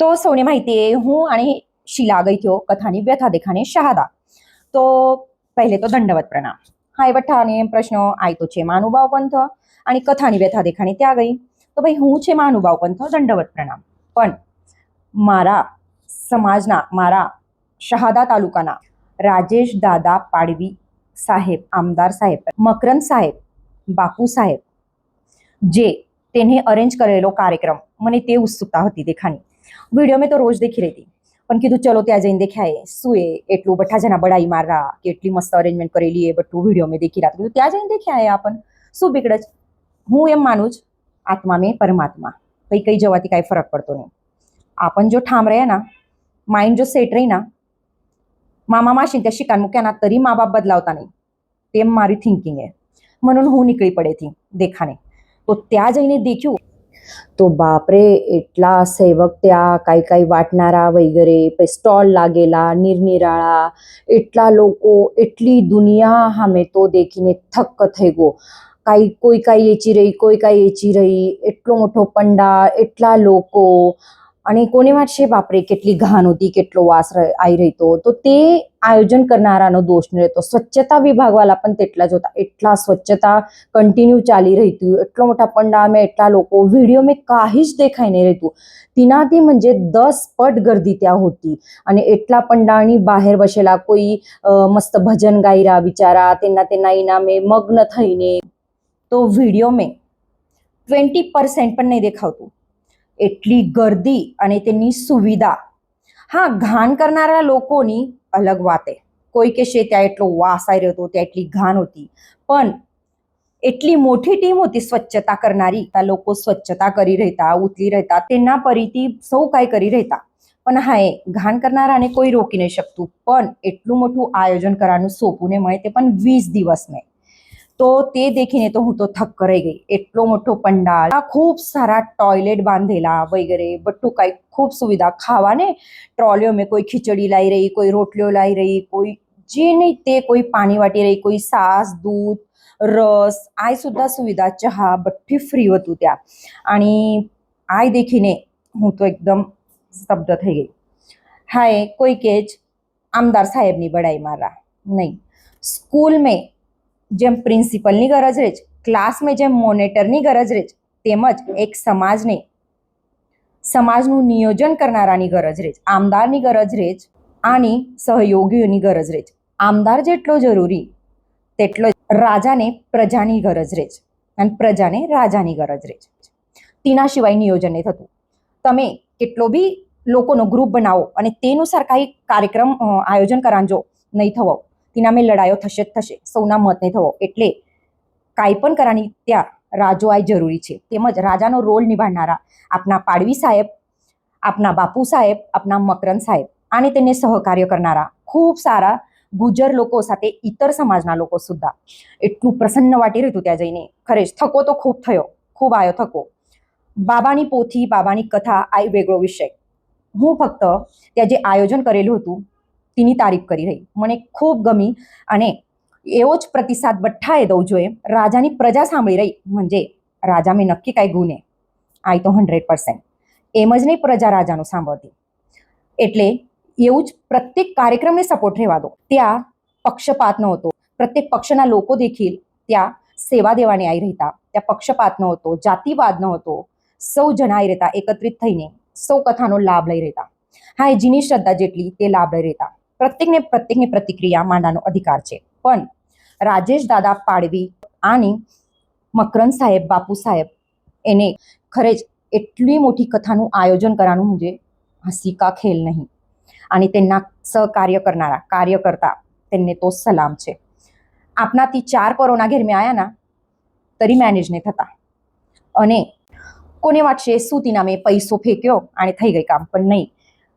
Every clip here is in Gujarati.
તો સૌને માહિતી એ, હું અને શીલા ગઈ થયો કથાની વ્યથા દેખાને શહાદા. તો પહેલે તો દંડવત પ્રણામ. હા એ વઠ્ઠાને પ્રશ્નો આય તો છે માનુભાવ પંથ અને કથાની વ્યથા દેખાને ત્યાં ગઈ. તો ભાઈ હું છે માનુભાવ પંથ, દંડવત પ્રણામ. પણ મારા સમાજના, મારા શહાદા તાલુકાના રાજેશ દાદા પાડવી સાહેબ, આમદાર સાહેબ, મકરંદ સાહેબ, બાપુ સાહેબ, જે તેને અરેન્જ કરેલો કાર્યક્રમ, મને તે ઉત્સુકતા હતી દેખાની. વિડીયો મેં તો રોજ દેખી રહી હતી પણ કીધું ચલો ત્યાં જઈને દેખાય શું એ એટલું બઠા જણા બડાઈ મારા કે એટલી મસ્ત અરેન્જમેન્ટ કરેલી એ બધું વિડીયો મેં દેખી રહ્યા કીધું ત્યાં જઈને દેખાય આપણ શું બીકડે છે હું એમ માનું છું આત્મા મેં પરમાત્મા કઈ કઈ જવાથી કાંઈ ફરક પડતો નહીં आपण जो ठाम रहे ना माइंड जो सेट રહી ના मामा माशी त्या शिकान मुक्या ना तरी मा बाप बदलावता नाही તેમ મારી થિંકિંગ એ म्हणून હું નીકળી પડેથી દેખાને તો ત્યાં જઈને દેખ્યું તો બાપરે એટલા સેવક ત્યાં કાંઈ કાંઈ વાટનારા વગેરે પછી સ્ટોલ લાગેલા, નિરનિરાળા, એટલા લોકો, એટલી દુનિયા સામે તો દેખીને થક્ક થઈ ગયો. કાંઈ, કોઈ કાંઈ એચી રહી, કોઈ કાંઈ એચી રહી, એટલો મોટો પંડાળ એટલા લોકો અને કોને વાંચશે બાપરે કેટલી ઘાન હતી કેટલો વાસ ર- આવી રહેતો તો તે આયોજન કરનારાનો દોષ ન રહેતો સ્વચ્છતા વિભાગવાળા પણ તેટલા જ હતા એટલા સ્વચ્છતા કન્ટિન્યુ ચાલી રહી હતી એટલો મોટા પંડાળમાં એટલા લોકો વિડીયો મેં काही જ દેખાઈ નહીં રહેતું તેનાથી म्हणजे દસ પટ ગર્દી ત્યાં હોતી અને એટલા પંડાળની બહાર બસેલા કોઈ અ, મસ્ત ભજન ગાઈ રહ્યા બિચારા તેના તેના ઇનામે મગ્ન થઈને તો વિડીયો મેં ટ્વેન્ટી પર્સન્ટ પણ નહીં દેખાવતું એટલી ગર્દી અને તેની સુવિધા. હા ઘાણ કરનારા લોકોની અલગ વાતે. કોઈ કહેશે ત્યાં એટલો વાસ આવી રહ્યો હતો, ત્યાં એટલી ઘાન હતી. પણ એટલી મોટી ટીમ હતી સ્વચ્છતા કરનારી, ત્યાં લોકો સ્વચ્છતા કરી રહેતા ઉતલી રહેતા, તેના પરીથી સૌ કાંઈ કરી રહેતા. પણ હા, એ ઘાન કરનારાને કોઈ રોકી નહીં શકતું. પણ એટલું મોટું આયોજન કરવાનું સોંપુને મળે તે પણ વીસ દિવસ મેં તો તે દેખીને તો હું તો થક રહી ગઈ. એટલો મોટો પંડાલ, ખૂબ સારા ટોયલેટ બાંધેલા વગેરે, બધું કાંઈ ખૂબ સુવિધા. ખાવાને ટ્રોલીઓ મેં કોઈ ખીચડી લાવી રહી, કોઈ રોટલીઓ લાવી રહી, કોઈ જે નહીં તે કોઈ પાણી વાટી રહી, કોઈ સાસ, દૂધ, રસ આ સુદ્धा સુવિધા, ચહા, બધી ફ્રી હતું ત્યાં. અને આ દેખીને હું તો એકદમ સ્તબ્ધ થઈ ગઈ. હાય, કોઈ કે જ આમદાર સાહેબની બડાઈ મારા નહીં. સ્કૂલ મેં જેમ પ્રિન્સિપલની ગરજ રહે છે, ક્લાસમાં જેમ મોનિટરની ગરજ રહે છે, તેમજ એક સમાજને, સમાજનું નિયોજન કરનારાની ગરજ રહે છે, આમદારની ગરજ રહે છે, આની સહયોગીઓની ગરજ રહે છે. આમદાર જેટલો જરૂરી, તેટલો રાજાને પ્રજાની ગરજ રહે છે અને પ્રજાને રાજાની ગરજ રહે છે. તેના સિવાય નિયોજન નહીં થતું. તમે કેટલો બી લોકોનો ગ્રુપ બનાવો અને તેનુસાર કાંઈ કાર્યક્રમ આયોજન કરાંજો નહીં થવો તેના મેં લડાઈઓ થશે જ થશે. સૌના મત નહીં થવો. એટલે કાંઈ પણ કરવાની ત્યાં રાજો આ જરૂરી છે. તેમજ રાજાનો રોલ નિભાવનારા આપના પાડવી સાહેબ, આપના બાપુ સાહેબ, આપના મકરંદ સાહેબ અને તેને સહકાર્ય કરનારા ખૂબ સારા ગુજર લોકો સાથે ઇતર સમાજના લોકો સુદ્ધા એટલું પ્રસન્ન વાટી રહ્યું ત્યાં જઈને. ખરેજ થકો તો ખૂબ થયો. ખૂબ આવ્યો થકો. બાબાની પોથી, બાબાની કથા, આ વેગળો વિષય. હું ફક્ત ત્યાં જે આયોજન કરેલું હતું તેની તારીફ કરી રહી મને ખૂબ ગમી અને એવો જ પ્રતિસાદ બઠ્ઠાએ દઉં જોઈએ રાજાની પ્રજા સાંભળી રહી म्हणजे રાજા મેં નક્કી કાંઈ ગુને આઈ તો હંડ્રેડ પર્સન્ટ એમ જ નહીં પ્રજા રાજાનું સાંભળતી એટલે એવું જ પ્રત્યેક કાર્યક્રમને સપોર્ટ રહેવા દો ત્યાં પક્ષપાત નહોતો પ્રત્યેક પક્ષના લોકો દેખીલ ત્યાં સેવા દેવાને આવી રહેતા ત્યાં પક્ષપાત નહોતો જાતિવાદ નહોતો સૌ જણા આવી રહેતા એકત્રિત થઈને સૌ કથાનો લાભ લઈ રહેતા હા એ જેની શ્રદ્ધા જેટલી તે લાભ લઈ રહેતા પ્રત્યેકને પ્રત્યેકની પ્રતિક્રિયા માંડવાનો અધિકાર છે. પણ રાજેશ દાદા પાડવી અને મકરંદ સાહેબ, બાપુ સાહેબ એને ખરે જ એટલી મોટી કથાનું આયોજન કરવાનું મુજે હસી કા ખેલ નહીં. અને તેમના સહકાર્ય કરનારા, કાર્યકર્તા તેમને તો સલામ છે. આપનાથી ચાર કોરોના ઘેર મેં આવ્યા તરી મેનેજ નહીં થતા. અને કોને વાંચશે શું તી નામે પૈસો ફેંક્યો અને થઈ ગઈ કામ. પણ નહીં.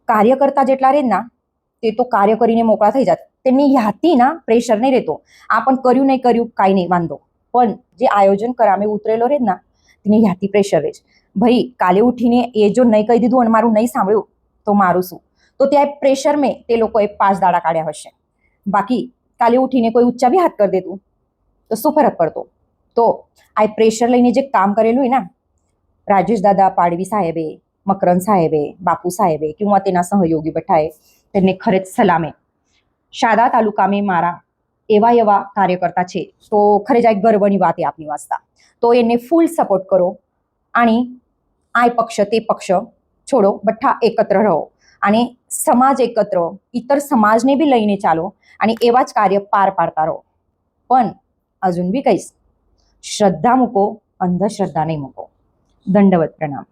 કાર્યકર્તા જેટલા રહે ના તે તો કાર્ય કરીને મોકળા થઈ જાત. તેમની યાથીના પ્રેશર નહીં રહેતો. આ પણ કર્યું નહીં, કર્યું કાંઈ નહીં, વાંધો. પણ જે આયોજન કરામે ઉતરેલો રહે ના, તેની યાદથી પ્રેશર રહે ભાઈ, કાલે ઉઠીને એ જો નહીં કહી દીધું અને મારું નહીં સાંભળ્યું, તો મારું શું? તો ત્યાં પ્રેશર મેં તે લોકોએ પાંચ દાડા કાઢ્યા હશે. બાકી, કાલે ઉઠીને કોઈ ઊંચા બી હાથ કરી દેતું, તો શું ફરક પડતો? તો આ પ્રેશર લઈને જે કામ કરેલું હોય ને રાજેશ દાદા પાડવી સાહેબે, મકરંદ સાહેબે, બાપુ સાહેબે किंवा તેના સહયોગી બઠાએ તેમને ખરેજ સલામે શાદા તાલુકામાં મારા એવા એવા કાર્યકર્તા છે તો ખરેજ આ એક ગર્વની વાત એ આપની વાસ્તા તો એને ફૂલ સપોર્ટ કરો आणि આ પક્ષ તે પક્ષ છોડો બઠ્ઠા એકત્ર રહો અને સમાજ એકત્ર ઇતર સમાજને બી લઈને ચાલો અને એવા જ કાર્ય પાર પાડતા રહો પણ અજુન બી કહીશ શ્રદ્ધા મૂકો અંધશ્રદ્ધા નહીં મૂકો દંડવત પ્રણામ